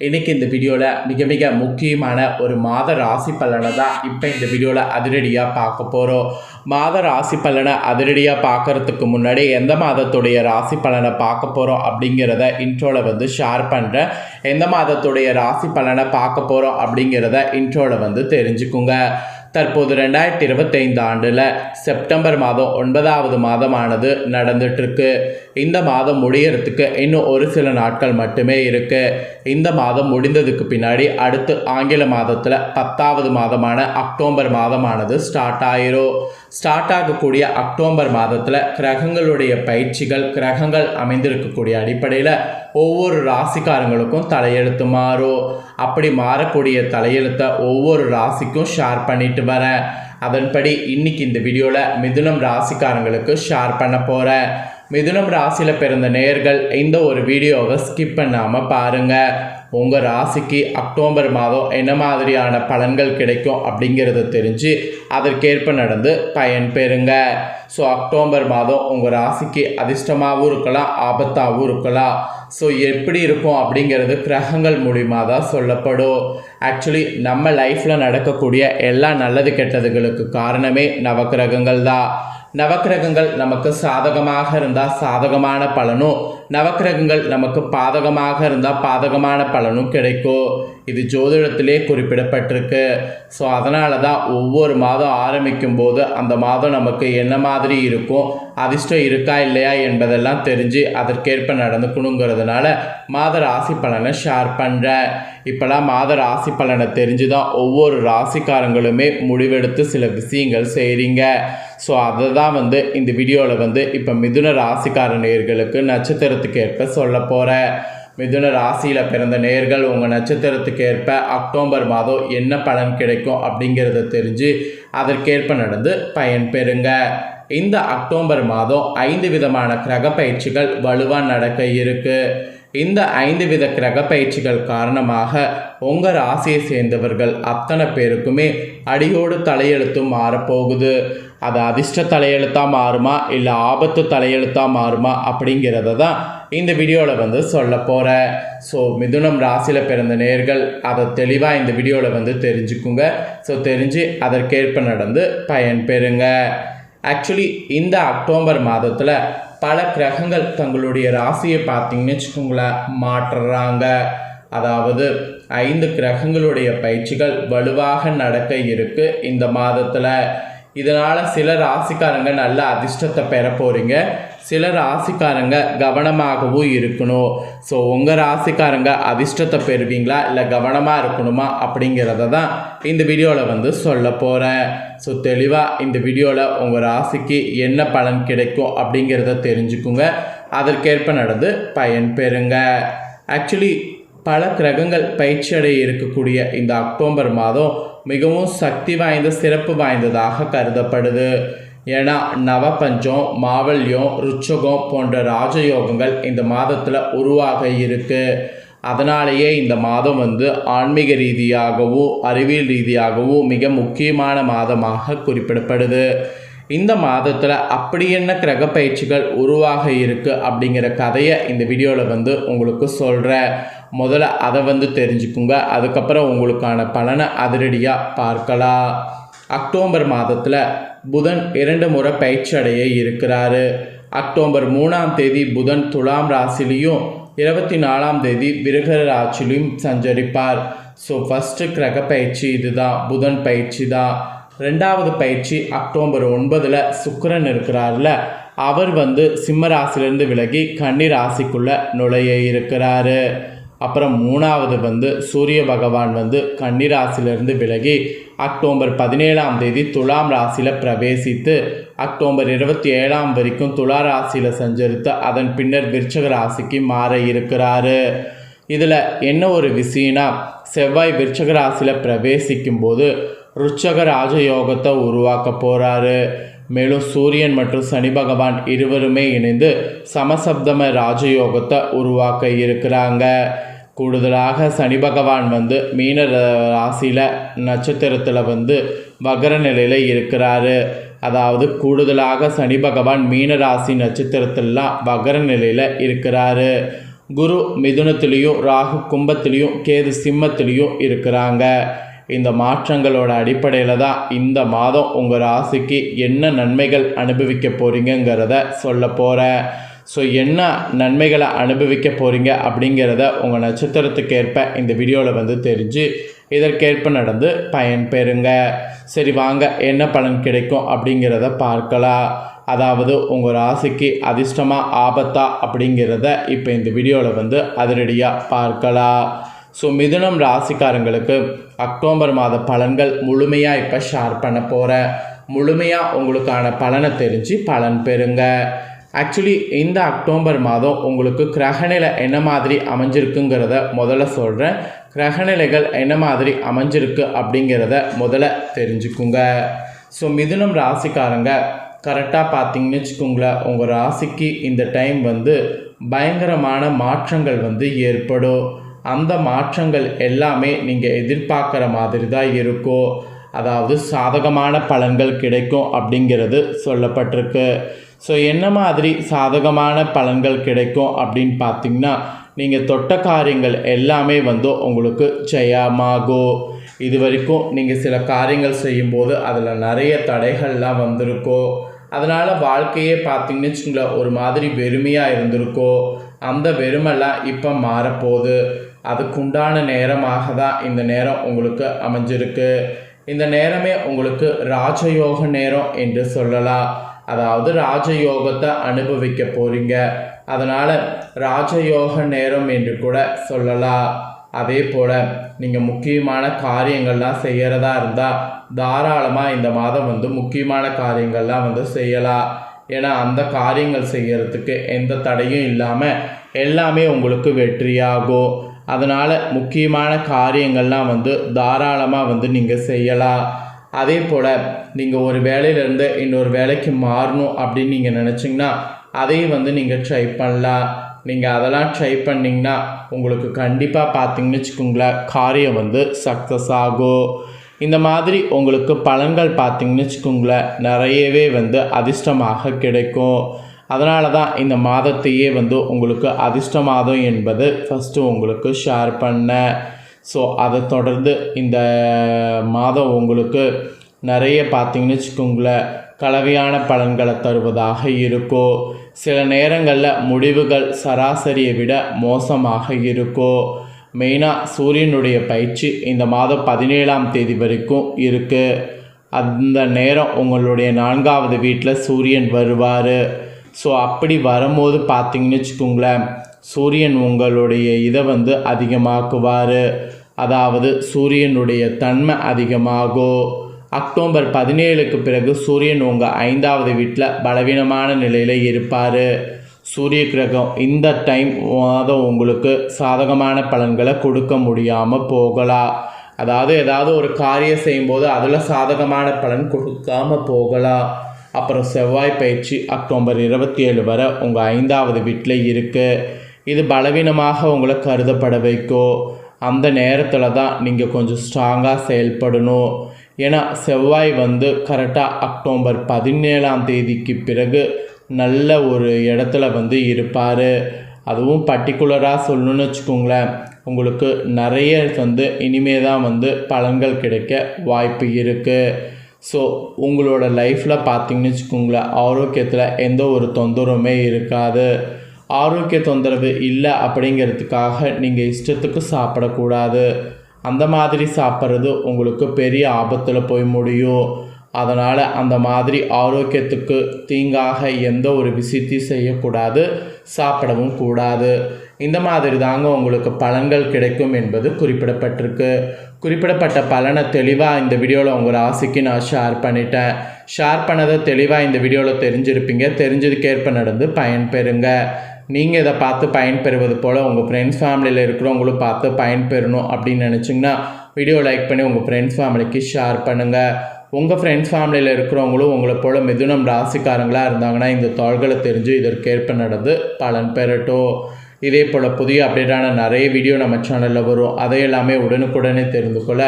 இன்றைக்கி இந்த வீடியோவில் மிக மிக முக்கியமான ஒரு மாத ராசி பலனை தான் இப்போ இந்த வீடியோவில் அதிரடியாக பார்க்க போகிறோம் மாத ராசி பலனை அதிரடியாக பார்க்கறதுக்கு முன்னாடி எந்த மாதத்துடைய ராசி பலனை பார்க்க போகிறோம் அப்படிங்கிறத இன்ட்ரோவில் வந்து ஷேர் பண்ணுறேன் எந்த மாதத்துடைய ராசி பலனை பார்க்க போகிறோம் அப்படிங்கிறத இன்ட்ரோவில் வந்து தெரிஞ்சுக்குங்க. தற்போது ரெண்டாயிரத்தி இருபத்தைந்து ஆண்டில் செப்டம்பர் மாதம் ஒன்பதாவது மாதமானது நடந்துட்டுருக்கு. இந்த மாதம் முடியறதுக்கு இன்னும் ஒரு சில நாட்கள் மட்டுமே இருக்குது இந்த மாதம் முடிந்ததுக்கு பின்னாடி அடுத்து ஆங்கில மாதத்தில் பத்தாவது மாதமான அக்டோபர் மாதமானது ஸ்டார்ட் ஆயிரும். ஸ்டார்ட் ஆகக்கூடிய அக்டோபர் மாதத்தில் கிரகங்களுடைய பயிற்சிகள் கிரகங்கள் அமைந்திருக்கக்கூடிய அடிப்படையில் ஒவ்வொரு ராசிக்காரங்களுக்கும் தலையெழுத்து மாறும். அப்படி மாறக்கூடிய தலையெழுத்தை ஒவ்வொரு ராசிக்கும் ஷேர் பண்ணிட்டு வரேன். அதன்படி இன்னைக்கு இந்த வீடியோவில் மிதுனம் ராசிக்காரங்களுக்கு ஷேர் பண்ண போகிறேன் மிதுனம் ராசியில் பிறந்த நேர்கள் இந்த ஒரு வீடியோவை ஸ்கிப் பண்ணாமல் பாருங்கள் உங்கள் ராசிக்கு அக்டோபர் மாதம் என்ன மாதிரியான பலன்கள் கிடைக்கும் அப்படிங்கிறத தெரிஞ்சு அதற்கேற்ப நடந்து பயன் பெறுங்க. ஸோ அக்டோபர் மாதம் உங்கள் ராசிக்கு அதிர்ஷ்டமாகவும் இருக்கலாம் ஆபத்தாகவும் இருக்கலாம். ஸோ எப்படி இருக்கும் அப்படிங்கிறது கிரகங்கள் மூலிமா தான் சொல்லப்படும். ஆக்சுவலி நம்ம லைஃப்பில் நடக்கக்கூடிய எல்லா நல்லது கெட்டதுகளுக்கு காரணமே நவக்கிரகங்கள் தான். நவக்கிரகங்கள் நமக்கு சாதகமாக இருந்தால் சாதகமான பலனும் நவக்கிரகங்கள் நமக்கு பாதகமாக இருந்தால் பாதகமான பலனும் கிடைக்கும். இது ஜோதிடத்திலே குறிப்பிடப்பட்டிருக்கு. ஸோ அதனால தான் ஒவ்வொரு மாதம் ஆரம்பிக்கும் போது அந்த மாதம் நமக்கு என்ன மாதிரி இருக்கும் அதிர்ஷ்டம் இருக்கா இல்லையா என்பதெல்லாம் தெரிஞ்சு அதற்கேற்ப நடந்துக்கணுங்கிறதுனால மாத ராசி பலனை ஷேர் பண்ணுறேன் இப்போலாம் மாத ராசி பலனை தெரிஞ்சு தான் ஒவ்வொரு ராசிக்காரங்களுமே முடிவெடுத்து சில விஷயங்கள் செய்கிறீங்க ஸோ அதை தான் வந்து இந்த வீடியோவில் வந்து இப்போ மிதுன ராசிக்கார நேயர்களுக்கு ஏற்ப சொல்ல போகிறேன் மிதுன ராசியில் பிறந்த நேர்கள் உங்கள் நட்சத்திரத்துக்கு ஏற்ப அக்டோபர் மாதம் என்ன பலன் கிடைக்கும் அப்படிங்கிறத தெரிஞ்சு அதற்கேற்ப நடந்து பயன் பெறுங்க. இந்த அக்டோபர் மாதம் ஐந்து விதமான கிரக பயிற்சிகள் வலுவாக நடக்க இருக்கு. இந்த ஐந்து வித கிரக பயிற்சிகள் காரணமாக உங்கள் ராசியை சேர்ந்தவர்கள் அத்தனை பேருக்குமே அடியோடு தலையெழுத்தும் மாறப்போகுது. அது அதிர்ஷ்ட தலையெழுத்தாக மாறுமா இல்லை ஆபத்து தலையெழுத்தாக மாறுமா அப்படிங்கிறத தான் இந்த வீடியோவில் வந்து சொல்ல போகிறேன் ஸோ மிதுனம் ராசியில் பிறந்த நேர்கள் அதை தெளிவாக இந்த வீடியோவில் வந்து தெரிஞ்சுக்குங்க. ஸோ தெரிஞ்சு அதற்கேற்ப நடந்து பயன் பெறுங்க. ஆக்சுவலி இந்த அக்டோபர் மாதத்தில் பல கிரகங்கள் தங்களுடைய ராசியை பார்த்தீங்கன்னு வச்சுக்கோங்களேன் மாற்றுறாங்க. அதாவது ஐந்து கிரகங்களுடைய பயிற்சிகள் வலுவாக நடக்க இருக்குது இந்த மாதத்தில். இதனால் சில ராசிக்காரங்க நல்ல அதிர்ஷ்டத்தை பெற போகிறீங்க சில ராசிக்காரங்க கவனமாகவும் இருக்கணும். ஸோ உங்கள் ராசிக்காரங்க அதிர்ஷ்டத்தை பெறுவீங்களா? இல்லை கவனமாக இருக்கணுமா? அப்படிங்கிறத தான் இந்த வீடியோவில் வந்து சொல்ல போகிறேன் ஸோ தெளிவாக இந்த வீடியோவில் உங்கள் ராசிக்கு என்ன பலன் கிடைக்கும் அப்படிங்கிறத தெரிஞ்சுக்குங்க. அதற்கேற்ப நடந்து பயன் பெறுங்க. ஆக்சுவலி பல கிரகங்கள் பயிற்சி அடைய இருக்கக்கூடிய இந்த அக்டோபர் மாதம் மிகவும் சக்தி வாய்ந்த சிறப்பு வாய்ந்ததாக கருதப்படுது. ஏன்னா நவபஞ்சம் மாவல்யம் ருச்சகம் போன்ற ராஜயோகங்கள் இந்த மாதத்தில் உருவாக இருக்கு. அதனாலேயே இந்த மாதம் வந்து ஆன்மீக ரீதியாகவும் அறிவியல் ரீதியாகவும் மிக முக்கியமான மாதமாக குறிப்பிடப்படுது. இந்த மாதத்தில் அப்படி என்ன கிரக பயிற்சிகள் உருவாக இருக்குது அப்படிங்கிற கதையை இந்த வீடியோவில் வந்து உங்களுக்கு சொல்கிறேன் முதல்ல அதை வந்து தெரிஞ்சுக்குங்க. அதுக்கப்புறம் உங்களுக்கான பலனை அதிரடியாக பார்க்கலாம். அக்டோபர் மாதத்தில் புதன் இரண்டு முறை பயிற்சி அடைய இருக்கிறாரு. அக்டோபர் மூணாம் தேதி புதன் துலாம் ராசிலையும் இருபத்தி நாலாம் தேதி விருக ராசிலையும் சஞ்சரிப்பார். ஸோ ஃபஸ்ட்டு கிரக பயிற்சி இதுதான். புதன் பயிற்சி தான். ரெண்டாவது பயிற்சி அக்டோபர் ஒன்பதில் சுக்கரன் இருக்கிறார்ல அவர் வந்து சிம்ம ராசியிலேருந்து விலகி கன்னி ராசிக்குள்ளே நுழைய இருக்கிறாரு. அப்புறம் மூணாவது வந்து சூரிய பகவான் வந்து கன்னிராசிலிருந்து விலகி அக்டோபர் பதினேழாம் தேதி துலாம் ராசியில் பிரவேசித்து அக்டோபர் இருபத்தி ஏழாம் வரைக்கும் துலா ராசியில் சஞ்சரித்து அதன் பின்னர் விருச்சக ராசிக்கு மாற இருக்கிறாரு. இதில் என்ன ஒரு விஷயம்னா செவ்வாய் விருச்சக ராசியில் பிரவேசிக்கும் போது ருச்சக ராஜயோகத்தை உருவாக்க போகிறாரு மேலும் சூரியன் மற்றும் சனி பகவான் இருவருமே இணைந்து சமசப்தம ராஜயோகத்தை உருவாக்க இருக்கிறாங்க. கூடுதலாக சனி பகவான் வந்து மீன ராசியில் நட்சத்திரத்தில் வந்து வகர நிலையில் இருக்கிறாரு. அதாவது கூடுதலாக சனி பகவான் மீன ராசி நட்சத்திரத்திலாம் வகர நிலையில் இருக்கிறாரு. குரு மிதுனத்திலையும் ராகு கும்பத்திலையும் கேது சிம்மத்திலையும் இருக்கிறாங்க. இந்த மாற்றங்களோட அடிப்படையில் தான் இந்த மாதம் உங்கள் ராசிக்கு என்ன நன்மைகள் அனுபவிக்க போகிறீங்கங்கிறத சொல்ல போகிறேன் ஸோ என்ன நன்மைகளை அனுபவிக்க போகிறீங்க அப்படிங்கிறத உங்கள் நட்சத்திரத்துக்கு ஏற்ப இந்த வீடியோவில் வந்து தெரிஞ்சு இதற்கேற்ப நடந்து பயன் பெறுங்க. சரி வாங்க என்ன பலன் கிடைக்கும் அப்படிங்கிறத பார்க்கலாம். அதாவது உங்கள் ராசிக்கு அதிர்ஷ்டமாக ஆபத்தா அப்படிங்கிறத இப்போ இந்த வீடியோவில் வந்து அதிரடியாக பார்க்கலாம். ஸோ மிதுனம் ராசிக்காரங்களுக்கு அக்டோபர் மாத பலன்கள் முழுமையாக இப்போ ஷேர் பண்ண போகிறேன் முழுமையாக உங்களுக்கான பலனை தெரிஞ்சு பலன் பெறுங்க. ஆக்சுவலி இந்த அக்டோபர் மாதம் உங்களுக்கு கிரகநிலை என்ன மாதிரி அமைஞ்சிருக்குங்கிறத முதல்ல சொல்கிறேன் கிரகநிலைகள் என்ன மாதிரி அமைஞ்சிருக்கு அப்படிங்கிறத முதல்ல தெரிஞ்சுக்குங்க. ஸோ மிதுனம் ராசிக்காரங்க கரெக்டாக பார்த்தீங்கன்னு வச்சுக்கோங்களேன் உங்கள் ராசிக்கு இந்த டைம் வந்து பயங்கரமான மாற்றங்கள் வந்து ஏற்படும். அந்த மாற்றங்கள் எல்லாமே நீங்கள் எதிர்பார்க்குற மாதிரி தான் இருக்கும். அதாவது சாதகமான பலன்கள் கிடைக்கும் அப்படிங்கிறது சொல்லப்பட்டிருக்கு. ஸோ என்ன மாதிரி சாதகமான பலன்கள் கிடைக்கும் அப்படின்னு பார்த்தீங்கன்னா நீங்கள் தொட்ட காரியங்கள் எல்லாமே வந்து உங்களுக்கு ஜெயமாகும். இது வரைக்கும் நீங்கள் சில காரியங்கள் செய்யும்போது அதில் நிறைய தடைகள்லாம் வந்திருக்கும். அதனால் வாழ்க்கையே பார்த்தீங்கன்னு வச்சுங்களேன் ஒரு மாதிரி வெறுமையாக இருந்திருக்கோ அந்த வெறுமெல்லாம் இப்போ மாறப்போகுது. அதுக்குண்டான நேரமாக தான் இந்த நேரம் உங்களுக்கு அமைஞ்சிருக்கு. இந்த நேரமே உங்களுக்கு ராஜயோக நேரம் என்று சொல்லலாம் அதாவது ராஜயோகத்தை அனுபவிக்க போகிறீங்க அதனால் ராஜயோக நேரம் என்று கூட சொல்லலாம் அதே போல் நீங்கள் முக்கியமான காரியங்கள்லாம் செய்கிறதா இருந்தால் தாராளமாக இந்த மாதம் வந்து முக்கியமான காரியங்கள்லாம் வந்து செய்யலாம் ஏன்னா அந்த காரியங்கள் செய்கிறதுக்கு எந்த தடையும் இல்லாமல் எல்லாமே உங்களுக்கு வெற்றியாகும். அதனால் முக்கியமான காரியங்கள்லாம் வந்து தாராளமாக வந்து நீங்கள் செய்யலாம். அதே போல் நீங்கள் ஒரு வேலையிலேருந்து இன்னொரு வேலைக்கு மாறணும் அப்படின்னு நீங்கள் நினச்சிங்கன்னா அதையும் வந்து நீங்கள் ட்ரை பண்ணலாம். நீங்கள் அதெல்லாம் ட்ரை பண்ணிங்கன்னா உங்களுக்கு கண்டிப்பாக பார்த்தீங்கன்னு வச்சுக்கோங்களேன் காரியம் வந்து சக்ஸஸ் ஆகும். இந்த மாதிரி உங்களுக்கு பலன்கள் பார்த்தீங்கன்னு வச்சுக்கோங்களேன் நிறையவே வந்து அதிர்ஷ்டமாக கிடைக்கும். அதனால தான் இந்த மாதத்தையே வந்து உங்களுக்கு அதிர்ஷ்ட மாதம் என்பது ஃபஸ்ட்டு உங்களுக்கு ஷேர் பண்ண. ஸோ அதை தொடர்ந்து இந்த மாதம் உங்களுக்கு நிறைய பார்த்தீங்கன்னு வச்சுக்கோங்களேன் கலவையான பலன்களை தருவதாக இருக்கும் சில நேரங்களில் முடிவுகள் சராசரியை விட மோசமாக இருக்கும் மெயினாக சூரியனுடைய பயிற்சி இந்த மாதம் பதினேழாம் தேதி வரைக்கும் இருக்குது அந்த நேரம் உங்களுடைய நான்காவது வீட்டில் சூரியன் வருவார். ஸோ அப்படி வரும்போது பார்த்தீங்கன்னு வச்சுக்கோங்களேன் சூரியன் உங்களுடைய இதை வந்து அதிகமாக்குவார். அதாவது சூரியனுடைய தன்மை அதிகமாகும். அக்டோபர் பதினேழுக்கு பிறகு சூரியன் உங்கள் ஐந்தாவது வீட்டில் பலவீனமான நிலையில் இருப்பார். சூரிய கிரகம் இந்த டைம் மாதம் உங்களுக்கு சாதகமான பலன்களை கொடுக்க முடியாமல் போகலாம் அதாவது ஏதாவது ஒரு காரியம் செய்யும்போது அதில் சாதகமான பலன் கொடுக்காம போகலாம் அப்புறம் செவ்வாய் பயிற்சி அக்டோபர் இருபத்தி ஏழு வரை உங்கள் ஐந்தாவது வீட்டில் இருக்குது இது பலவீனமாக உங்களை கருதப்பட வைக்கும் அந்த நேரத்தில் தான் நீங்கள் கொஞ்சம் ஸ்ட்ராங்காக செயல்படணும். ஏன்னா செவ்வாய் வந்து கரெக்டாக அக்டோபர் பதினேழாம் தேதிக்கு பிறகு நல்ல ஒரு இடத்துல வந்து இருப்பார். அதுவும் பர்டிகுலராக சொல்லணும்னு வச்சுக்கோங்களேன். உங்களுக்கு நிறைய வந்து இனிமே தான் வந்து பலன்கள் கிடைக்க வாய்ப்பு இருக்குது ஸோ உங்களோட லைஃப்பில் பார்த்தீங்கன்னு வச்சுக்கோங்களேன் ஆரோக்கியத்தில் எந்த ஒரு தொந்தரவுமே இருக்காது. ஆரோக்கிய தொந்தரவு இல்லை அப்படிங்கிறதுக்காக நீங்கள் இஷ்டத்துக்கு சாப்பிடக்கூடாது. அந்த மாதிரி சாப்பிட்றது உங்களுக்கு பெரிய ஆபத்தில் போய் முடியும். அதனால் அந்த மாதிரி ஆரோக்கியத்துக்கு தீங்காக எந்த ஒரு விஷயத்தையும் செய்யக்கூடாது சாப்பிடவும் கூடாது. இந்த மாதிரி தாங்க உங்களுக்கு பலன்கள் கிடைக்கும் என்பது குறிப்பிடப்பட்டிருக்கு. குறிப்பிடப்பட்ட பலனை தெளிவாக இந்த வீடியோவில் உங்கள் ராசிக்கு நான் ஷேர் பண்ணிட்டேன். ஷேர் பண்ணதை தெளிவாக இந்த வீடியோவில் தெரிஞ்சிருப்பீங்க. தெரிஞ்சதுக்கேற்ப நடந்து பயன்பெறுங்க நீங்கள் இதை பார்த்து பயன்பெறுவது போல் உங்கள் ஃப்ரெண்ட்ஸ் ஃபேமிலியில் இருக்கிறவங்களும் பார்த்து பயன்பெறணும் அப்படின்னு நினச்சிங்கன்னா வீடியோ லைக் பண்ணி உங்கள் ஃப்ரெண்ட்ஸ் ஃபேமிலிக்கு ஷேர் பண்ணுங்கள் உங்கள் ஃப்ரெண்ட்ஸ் ஃபேமிலியில் இருக்கிறவங்களும் உங்களை போல் மிதுனம் ராசிக்காரங்களாக இருந்தாங்கன்னா இந்த தாள்களை தெரிஞ்சு இதற்கேற்ப நடந்து பலன் பெறட்டும். இதே போல் புதிய அப்டேட்டான நிறைய வீடியோ நம்ம சேனலில் வரும். அதை எல்லாமே உடனுக்குடனே தெரிந்து கொள்ள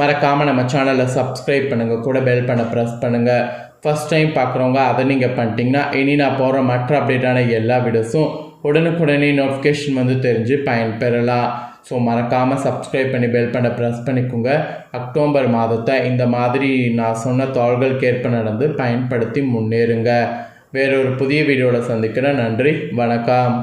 மறக்காமல் நம்ம சேனலை சப்ஸ்கிரைப் பண்ணுங்கள் கூட பெல் பண்ண ப்ரெஸ் பண்ணுங்கள் ஃபஸ்ட் டைம் பார்க்குறவங்க அதை நீங்கள் பண்ணிட்டீங்கன்னா இனி நான் போகிற மற்ற அப்டேட்டான எல்லா வீடியோஸும் உடனுக்குடனே நோட்டிஃபிகேஷன் வந்து தெரிஞ்சு பயன்பெறலாம். ஸோ மறக்காமல் சப்ஸ்கிரைப் பண்ணி பெல் பண்ண ப்ரெஸ் பண்ணிக்கோங்க. அக்டோபர் மாதத்தை இந்த மாதிரி நான் சொன்ன தாள்களுக்கு ஏற்ப நடந்து பயன்படுத்தி முன்னேறுங்க. வேறொரு புதிய வீடியோவில் சந்திக்கிறேன். நன்றி. வணக்கம்.